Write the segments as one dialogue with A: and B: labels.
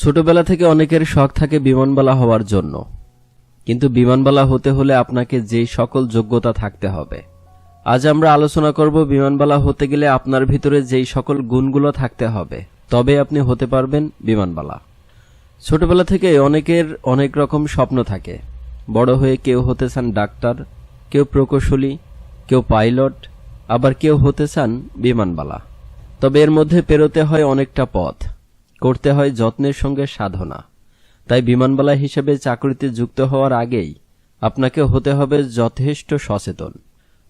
A: ছোটবেলা থেকে অনেকের শখ থাকে বিমানবালা হওয়ার জন্য। কিন্তু বিমানবালা হতে হলে আপনাকে যেই সকল যোগ্যতা থাকতে হবে। আজ আমরা আলোচনা করব বিমানবালা হতে গেলে আপনার ভিতরে যেই সকল গুণগুলো থাকতে হবে তবে আপনি হতে পারবেন বিমানবালা। ছোটবেলা থেকে অনেকের অনেক রকম স্বপ্ন থাকে। বড় হয়ে কেউ হতে চান ডাক্তার, কেউ প্রকৌশলী, কেউ পাইলট, আবার কেউ হতে চান বিমানবালা। তবে এর মধ্যে পেরোতে হয় অনেকটা পথ। করতে হয় যত্নের সঙ্গে সাধনা। তাই বিমানবালা হিসেবে চাকরিতে যুক্ত হওয়ার আগেই আপনাকে হতে হবে যথেষ্ট সচেতন।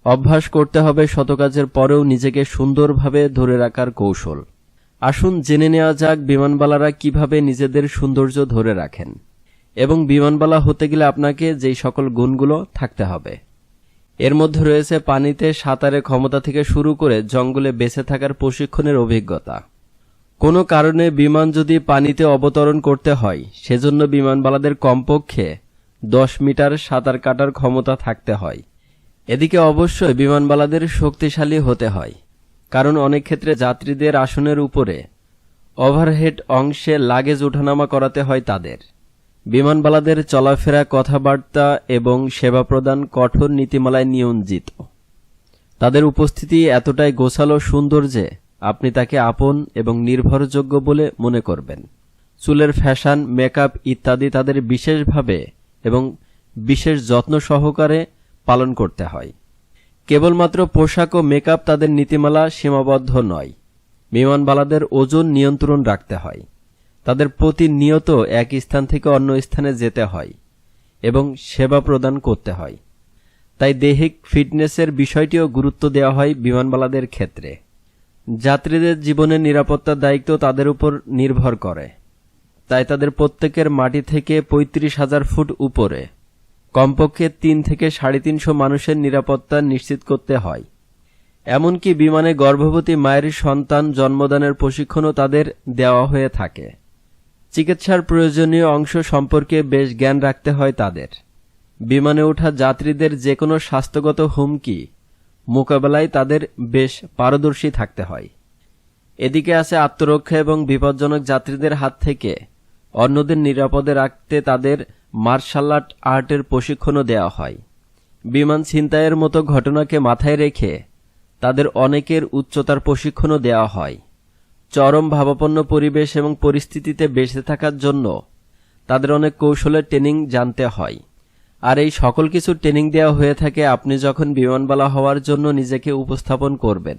A: অভ্যাস করতে হবে শতকাজের পরেও নিজেকে সুন্দরভাবে ধরে রাখার কৌশল। আসুন জেনে নেওয়া যাক বিমানবালারা কীভাবে নিজেদের সৌন্দর্য ধরে রাখেন। এবং বিমানবালা হতে গেলে আপনাকে যেই সকল গুণগুলো থাকতে হবে। এর মধ্যে রয়েছে পানিতে সাঁতারের ক্ষমতা থেকে শুরু করে জঙ্গলে বেঁচে থাকার প্রশিক্ষণের অভিজ্ঞতা। কোনো কারণে বিমান যদি পানিতে অবতরণ করতে হয়, সেজন্য বিমানবালাদের কমপক্ষে দশ মিটার সাঁতার কাটার ক্ষমতা থাকতে হয়। এদিকে অবশ্যই বিমানবালাদের শক্তিশালী হতে হয়, কারণ অনেক ক্ষেত্রে যাত্রীদের আসনের উপরে ওভারহেড অংশে লাগেজ ওঠানামা করাতে হয় তাদের। বিমানবালাদের চলাফেরা, কথাবার্তা এবং সেবা প্রদান কঠোর নীতিমালায় নিয়ন্ত্রিত তাদের উপস্থিতি এতটাই গোছালো সুন্দর যে আপনি তাকে আপন এবং নির্ভরযোগ্য বলে মনে করবেন। চুলের ফ্যাশন, মেকআপ ইত্যাদি তাদের বিশেষভাবে এবং বিশেষ যত্ন সহকারে পালন করতে হয়। কেবলমাত্র পোশাক ও মেকআপ তাদের নীতিমালা সীমাবদ্ধ নয়। বিমানবালাদের ওজন নিয়ন্ত্রণ রাখতে হয়। তাদের প্রতিনিয়ত এক স্থান থেকে অন্য স্থানে যেতে হয় এবং সেবা প্রদান করতে হয়। তাই দেহিক ফিটনেসের বিষয়টিও গুরুত্ব দেওয়া হয় বিমানবালাদের ক্ষেত্রে। যাত্রীদের জীবনের নিরাপত্তার দায়িত্ব তাদের উপর নির্ভর করে। তাই তাদের প্রত্যেকের মাটি থেকে পঁয়ত্রিশ হাজার ফুট উপরে। কমপক্ষে তিন থেকে সাড়ে তিনশো মানুষের নিরাপত্তা নিশ্চিত করতে হয়। এমনকি বিমানে গর্ভবতী মায়ের সন্তান জন্মদানের প্রশিক্ষণও তাদের দেওয়া হয়ে থাকে। চিকিৎসার প্রয়োজনীয় অংশ সম্পর্কে বেশ জ্ঞান রাখতে হয় তাদের। বিমানে ওঠা যাত্রীদের যে কোনো স্বাস্থ্যগত হুমকি মোকাবেলায় তাদের বেশ পারদর্শী থাকতে হয়। এদিকে আছে আত্মরক্ষা এবং বিপজ্জনক যাত্রীদের হাত থেকে অন্যদের নিরাপদে রাখতে তাদের মার্শাল আর্ট আর্টের প্রশিক্ষণও দেওয়া হয়। বিমান ছিনতাইয়ের মতো ঘটনাকে মাথায় রেখে তাদের অনেকের উচ্চতার প্রশিক্ষণও দেওয়া হয়। চরম ভাবাপন্ন পরিবেশ এবং পরিস্থিতিতে বেঁচে থাকার জন্য তাদের অনেক কৌশলের ট্রেনিং জানতে হয়। আর এই সকল কিছু ট্রেনিং দেওয়া হয়ে থাকে আপনি যখন বিমানবালা হওয়ার জন্য নিজেকে উপস্থাপন করবেন।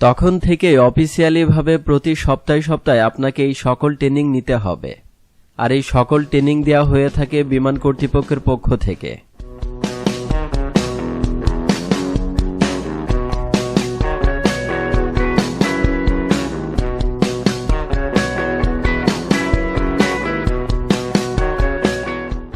A: তখন থেকে অফিসিয়ালিভাবে প্রতি সপ্তাহে সপ্তাহে আপনাকে এই সকল ট্রেনিং নিতে হবে। আর এই সকল ট্রেনিং দেওয়া হয়ে থাকে বিমান কর্তৃপক্ষের পক্ষ থেকে।